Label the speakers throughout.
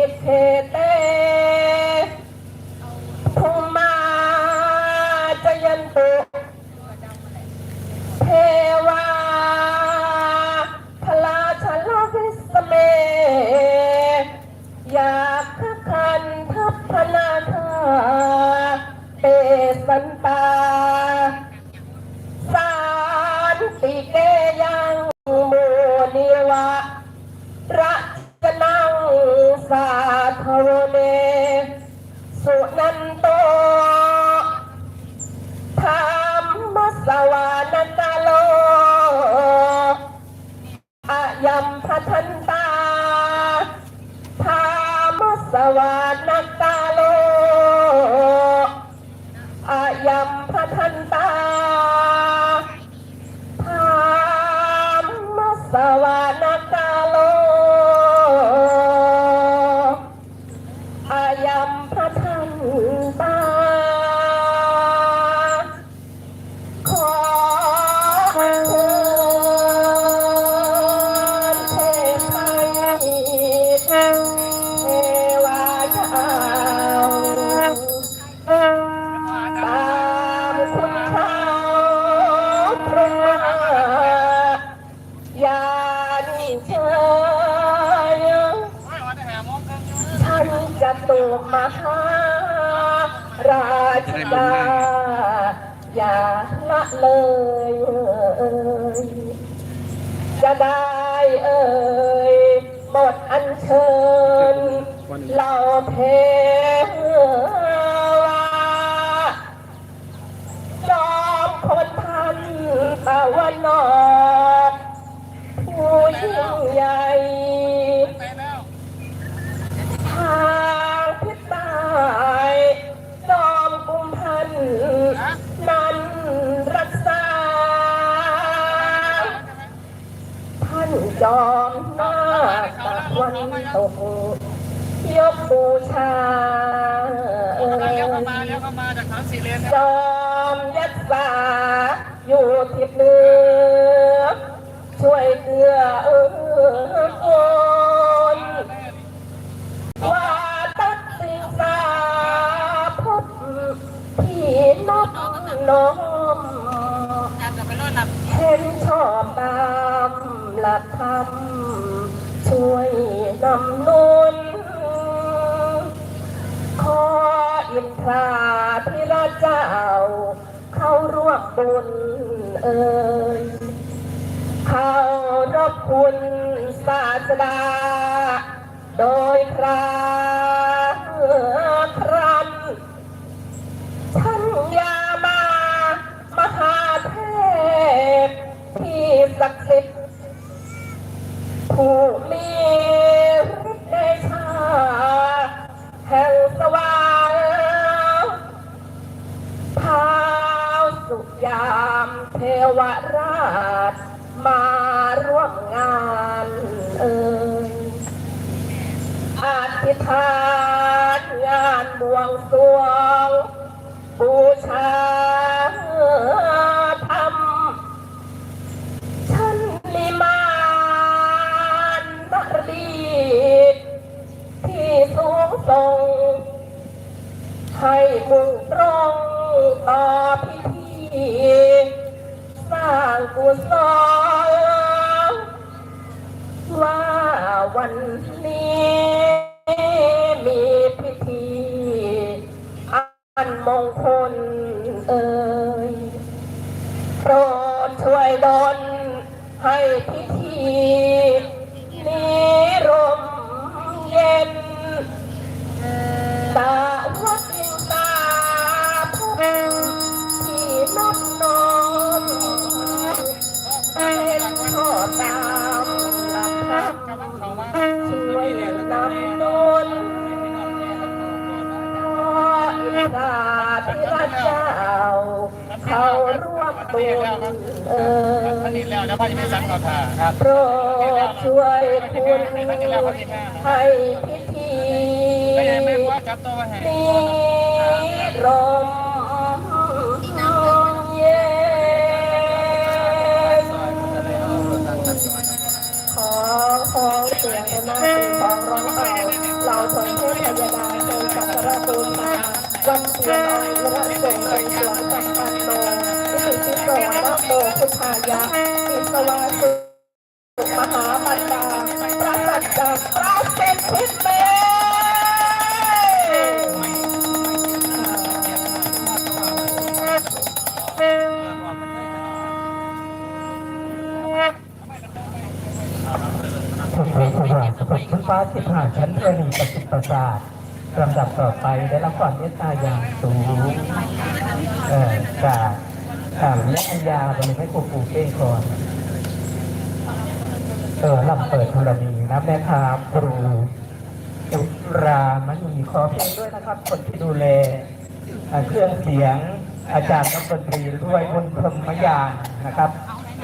Speaker 1: นิเพเตภูมาจยันเทวาพลาชลพิสเม อยากขคันทัพนาธาเตสันตา สานติเก ส ตูกมหาราชดาอย่าละเลยเอ่ยจะได้เอ่ยบทอัญเชิญเหล่าเทว จอมหน้าตะวันตกยกบูชาเอ่
Speaker 2: ยจ
Speaker 1: อมยัดสาอยู่ทิศเหนือช่วยเกื้อเอื้อโอนว่าตัดสิงสาพบพี่นกน้อม
Speaker 2: อยากจะไปรถนับ
Speaker 1: เห็นชอบตาม หลักธรรมช่วยนำนุนขออินทราธิราชเจ้า เข้าร่วมบุญเอ่ยเข้ารบคุณศาสดา โดยคราครันท่านยามามหาเทพที่ศักดิ์สิทธิ์ามเทวราช มาร่วมงานเอ่ยอธิษฐานงานบวงสรวง บูชาธรรมฉันลิมานนดีที่สูงส่งให้มุ่งตรงต่อพิธี สร้างกุศลว่าวันนี้มีพิธี อันมงคลเอ่ยโปรดช่วยดลให้พิธี อิสราธิราชเจ้าเขาร่วมบุญเอ่
Speaker 2: ท่าน
Speaker 1: ย
Speaker 2: นี้แล้วแล้วพ่อ
Speaker 1: โปรดช่วยคุณให้พิธีนี้ร่มเย็นขอขอเสียงนาสีของร้องเอาเราสนเทพยดาเคยสักการะบูชา วันเสียงอ้อยและส่งเป็นสวงสัมปันโนวิสุทธิโสนะโมพุทธายะอิสวาสุมหาบันดาพระสัจจ์พระเศรษฐิเม
Speaker 3: สุขสวัสดิ์สุขชั้นฟ้าสิบห้าชั้นเรียนประสิทธิ์ประสาท ลำดับต่อไปได้รับความเมตตาอย่างสูงจากถามและอัญญาวันนี้ให้ครูปูเก้งก่อนเออลำเปิดธรณีนะแม่ครับครูจุรามันมีขอเพลงด้วยนะครับ คนที่ดูแลอ่าเครื่องเสียงอาจารย์นักดนตรีด้วยบนพรหมยานนะครับ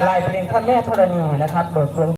Speaker 3: ลายเพลงท่านแม่ธรณีนะครับเบิกดวง